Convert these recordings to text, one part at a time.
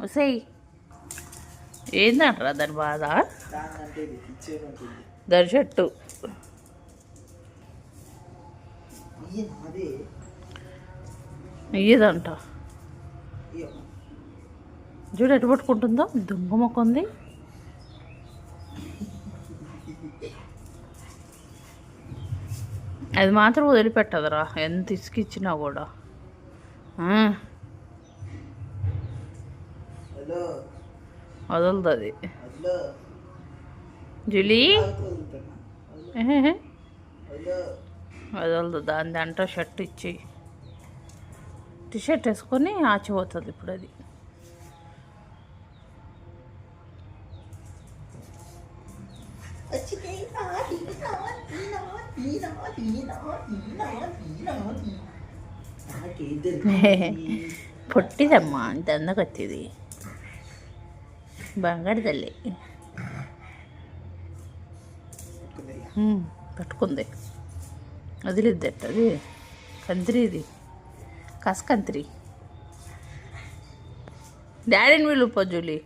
వసేయ్. ఏందంటారా దాని బాధ? దాని షర్టు. ఇయ్యదంట చూడు ఎటు పట్టుకుంటుందో. దుంగ మొక్క ఉంది. అది మాత్రం వదిలిపెట్టదురా. ఎంత ఇసుకిచ్చినా కూడా. ఆ, హలో వదలదు అది హలో జులీ వదలదు దాని అంట షర్ట్ ఇచ్చి టీషర్ట్ వేసుకొని ఆచిపోతుంది ఇప్పుడు అది? పొట్టిదమ్మా అంత అందకొచ్చేది బంగారు తల్లి ఒక్కదయ్యా. ఉమ్, పట్టుకుంది వదిలిద్దట అది కంత్రిది కసకంత్రి. డాడీని వీళ్ళు జూలీ.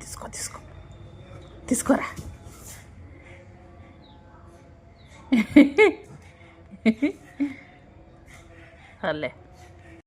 తీసుకో తీసుకో. తీసుకోరా. సర్లే.